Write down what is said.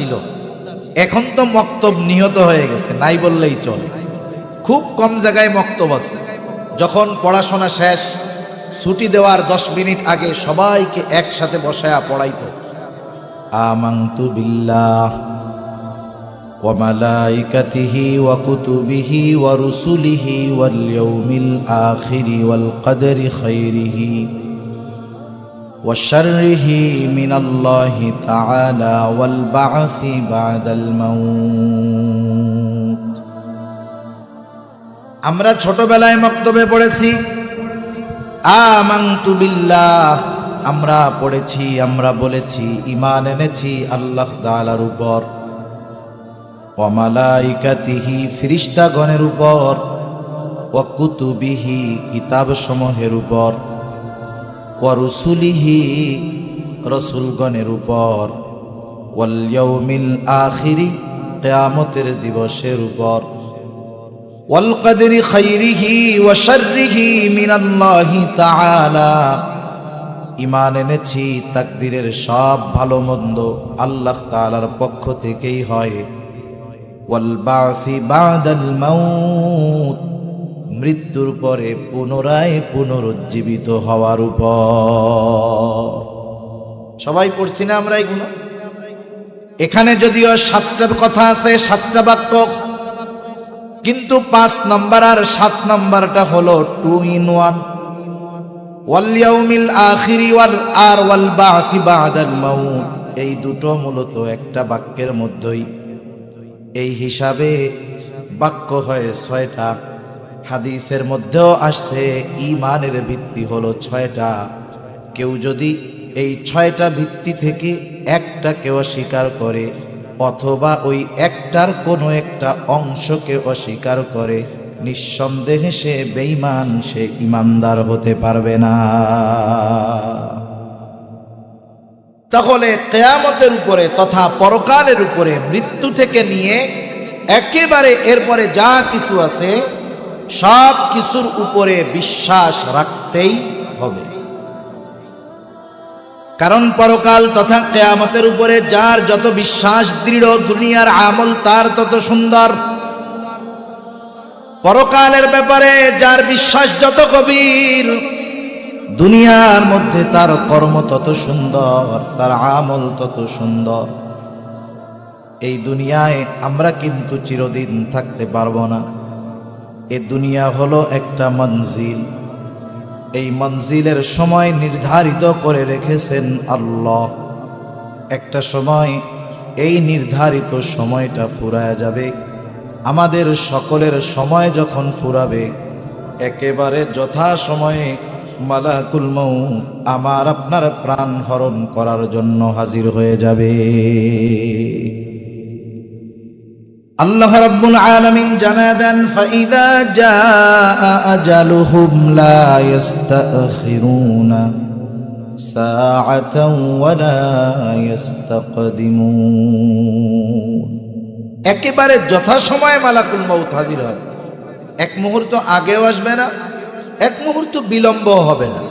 ছিল এখন তো মক্তব নিহত হয়ে গেছে নাই বললেই চলে খুব কম জায়গায় মক্তব আছে যখন পড়াশোনা শেষ ছুটি দেওয়ার দশ মিনিট আগে সবাইকে একসাথে বসায়া পড়াইতো আমান্তু বিল্লাহ وملائكته وكتبه ورسله واليوم الآخر والقدر خيره وشره من الله تعالى والبعث بعد الموت আমরা ছোটবেলায় মক্তবে পড়েছি আমান্তু বিল্লাহ আমরা পড়েছি আমরা বলেছি ইমান এনেছি আল্লাহ তাআলার উপর অমালাইকাতিহি ফিরিস্তাগণের উপর ওয়াকুতুবিহি কিতাব সমূহের উপর ওয়ারুসুলিহি রসুলগণের উপর ওয়াল আখিরি কেয়ামতের দিবসের উপর। ওয়াল কদরি খাইরিহি ওয়া শাররিহি মিনাল্লাহি তাআলা। ইমান এনেছি, তাকদিরের সব ভালো মন্দ আল্লাহ তাআলার পক্ষ থেকেই হয়। ওয়াল বাসি বাদাল মাউত। মৃত্যুর পরে পুনরায় পুনরুজ্জীবিত হওয়ার উপর। সবাই পড়ছি না আমরা এগুলো? এখানে যদিও সাতটা কথা আছে, সাতটা বাক্য, কিন্তু পাঁচ নম্বর আর সাত নম্বরটা হলো টু ইন ওয়ান আর ওয়াল এই দুটো মূলত একটা বাক্যের মধ্যেই। এই হিসাবে বাক্য হয় ছয়টা হাদিসের মধ্যেও আসছে ইমানের ভিত্তি হলো ছয়টা। কেউ যদি এই ছয়টা ভিত্তি থেকে একটা কেউ অস্বীকার করে, অথবা ওই একটার কোনো একটা অংশকে অস্বীকার করে, নিঃসন্দেহে সে বেঈমান, সে ইমানদার হতে পারবে না। তাহলে কেয়ামতের উপরে তথা পরকালের উপরে মৃত্যু থেকে নিয়ে একেবারে এরপরে যা কিছু আছে সব কিছুর উপরে বিশ্বাস রাখতেই হবে। কারণ পরকাল তথা কেয়ামতের উপরে যার যত বিশ্বাস দৃঢ়, দুনিয়ার আমল তার তত সুন্দর। পরকালের ব্যাপারে যার বিশ্বাস যত গভীর, দুনিয়ার মধ্যে তার কর্ম তত সুন্দর, তার আমল তত সুন্দর। এই দুনিয়ায় আমরা কিন্তু চিরদিন থাকতে পারব না। এ দুনিয়া হলো একটা মঞ্জিল। এই মঞ্জিলের সময় নির্ধারিত করে রেখেছেন আল্লাহ। একটা সময় এই নির্ধারিত সময়টা ফুরায় যাবে। আমাদের সকলের সময় যখন ফুরাবে, একেবারে যথা সময়ে মালাকুল মৌ আমার আপনার প্রাণ হরণ করার জন্য হাজির হয়ে যাবে। আল্লাহ রাব্বুল আলামিন জানা দেন, ফাইদা জাআ আজালুহুম লা ইস্তাখিরুনা সাআতাও ওয়ালা ইস্তাকদিমুন একেবারে যথাসময়ে মালাকুল মউত হাজির হবে। এক মুহূর্ত আগেও আসবে না, এক মুহূর্ত বিলম্ব হবে না।